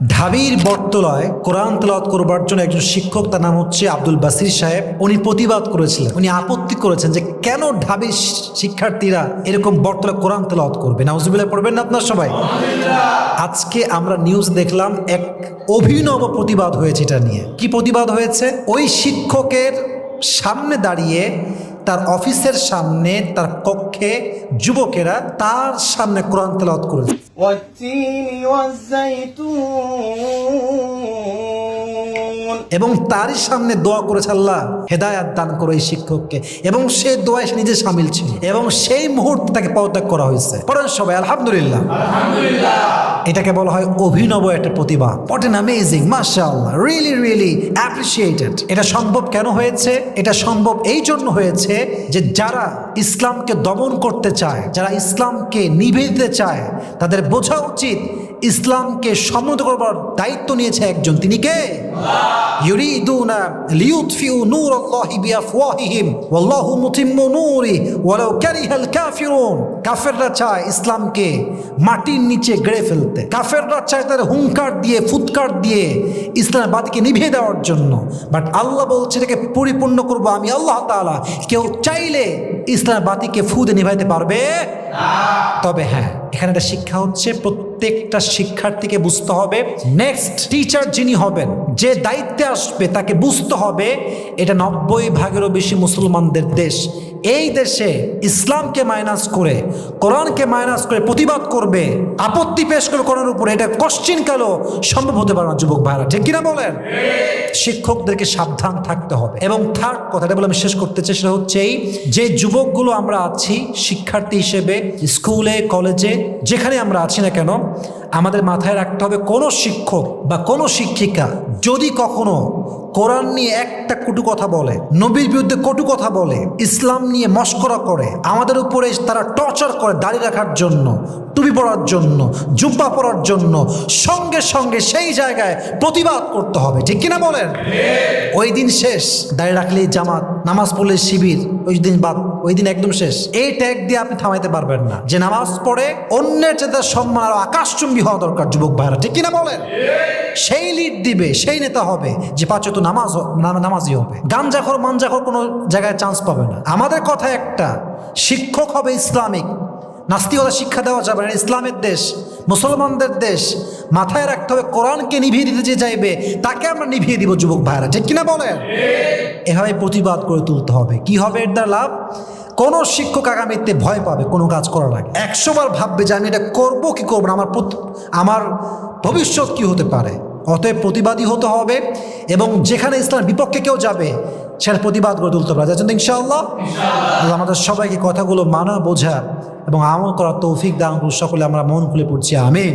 ঢাবির বটতলায় কোরআন তেলাওয়াত করবার জন্য একজন শিক্ষক, তার নাম হচ্ছে আব্দুল বাসির সাহেব, উনি প্রতিবাদ করেছিলেন। উনি আপত্তি করেছেন যে কেন ঢাবির শিক্ষার্থীরা এরকম বটতলায় কোরআন তেলাওয়াত করবে? নাউজুবিল্লাহ, পড়বেন না আপনার সবাই? আজকে আমরা নিউজ দেখলাম এক অভিনব প্রতিবাদ হয়েছে এটা নিয়ে। কি প্রতিবাদ হয়েছে? ওই শিক্ষকের সামনে দাঁড়িয়ে তার অফিসের সামনে তার কক্ষে যুবকেরা তার সামনে কোরআন তেলাওয়াত করেছে। এবং তারই সামনে দোয়া করেছে আল্লাহ হেদায়াত দান করে এই শিক্ষককে। এবং সে দোয়ায় সে নিজে সামিল ছিল। এবং সেই মুহূর্তে তাকে পদত্যাগ করা হয়েছে। পরে সবাই আলহামদুলিল্লাহ। আলহামদুলিল্লাহ। এটাকে বলা হয় অভিনব একটা প্রতিভা। What an amazing martial really really appreciated এটা সম্ভব কেন হয়েছে? এটা সম্ভব এই জন্য হয়েছে যে যারা ইসলামকে দমন করতে চায়, যারা ইসলামকে নিভে দিতে চায়, তাদের বোঝা উচিত ইসলামকে সমৃদ্ধ করবার দায়িত্ব নিয়েছে একজন। তিনি কে? ইউরিদুনা লিউতফিউ নূরাল্লাহি বিআফওয়াহিহিম। ওয়াল্লাহু মুতিম্মু নূরি ওয়ালাউ কারিহাল কাফিরুন। কাফেররা চায় ইসলামকে মাটির নিচে গড়ে ফেলতে। কাফেররা চায় তাদের হুঙ্কার দিয়ে ফুৎকার দিয়ে ইসলামের বাতিকে নিভিয়ে দেওয়ার জন্য। বাট আল্লাহ বলছে এটাকে পরিপূর্ণ করব আমি আল্লাহ তাআলা। কেউ চাইলে ইসলামের বাতিকে ফুদে নিভাইতে পারবে? তবে হ্যাঁ এখানে একটা শিক্ষা হচ্ছে, প্রত্যেকটা শিক্ষার্থীকে বুঝতে হবে। নেক্সট টিচার যিনি হবেন, যে দায়িত্বে আসবে, তাকে বুঝতে হবে। এটা নব্বই ভাগেরও বেশি মুসলমানদের দেশ। এই দেশে ইসলামকে মাইনাস করে, কোরআনকে মাইনাস করে প্রতিবাদ করবে, আপত্তি পেশ করে কোরআনের উপরে, এটা কশ্চিন কালো সম্ভব হতে পারে না, যুবক ভাইরা, ঠিক কিনা বলেন? শিক্ষকদেরকে সাবধান থাকতে হবে। এবং থার্ড কথাটা বলে আমি শেষ করতে চাই, সেটা হচ্ছে এই, যে যুবকগুলো আমরা আছি, শিক্ষার্থী হিসেবে, স্কুলে, কলেজে, যেখানে আমরা আছি না কেন, আমাদের মাথায় রাখতে হবে কোনো শিক্ষক বা কোনো শিক্ষিকা যদি কখনো কোরআন নিয়ে একটা কটু কথা বলে নবীর বিরুদ্ধে কটু কথা বলে ইসলাম নিয়ে মস্করা করে আমাদের উপরে তারা টর্চার করে দাড়ি রাখার জন্য টুপি পড়ার জন্য জুব্বা পড়ার জন্য সঙ্গে সঙ্গে সেই জায়গায় প্রতিবাদ করতে হবে। ঠিক কিনা বলেন? ওই দিন শেষ দাঁড়িয়ে রাখলেই জামাত নামাজ পড়লে শিবির ওই দিন বাদ ওই দিন একদম শেষ। এই ট্যাগ দিয়ে আপনি থামাইতে পারবেন না। যে নামাজ পড়ে অন্যের চেয়ে সম্মান আরও আকাশচুম্বী হওয়া দরকার, যুবক ভাইরা। ঠিক কিনা বলেন? সেই লিড দিবে, সেই নেতা হবে যে পাঁচে তো নামাজ না- নামাজি হবে। গাঞ্জাখর, মাঞ্জাখর কোনো জায়গায় চান্স পাবে না। আমাদের কথা একটা, শিক্ষক হবে ইসলামিক। নাস্তিকতা শিক্ষা দেওয়া যাবে না। ইসলামের দেশ, মুসলমানদের দেশ। মাথায় রাখতে হবে, কোরআনকে নিভিয়ে দিতে যে চাইবে, তাকে আমরা নিভিয়ে দিব, যুবক ভাইরা। ঠিক কিনা বলেন? এভাবে প্রতিবাদ করে তুলতে হবে। কি হবে এর দ্বারা লাভ? কোনো শিক্ষক আগামীতে ভয় পাবে কোনো কাজ করার আগে। একশো বার ভাববে যে আমি এটা করব কি করব না, আমার আমার ভবিষ্যৎ কি হতে পারে? অতএব প্রতিবাদী হতে হবে এবং যেখানে ইসলাম বিপক্ষে কেউ যাবে সেটা প্রতিবাদ করে তুলতে পারে যার জন্য ইনশাআল্লাহ? আমাদের সবাইকে কথাগুলো মানা, বোঝা এবং আমল করার তৌফিক দান। সকলে আমরা মন খুলে পড়ছি আমি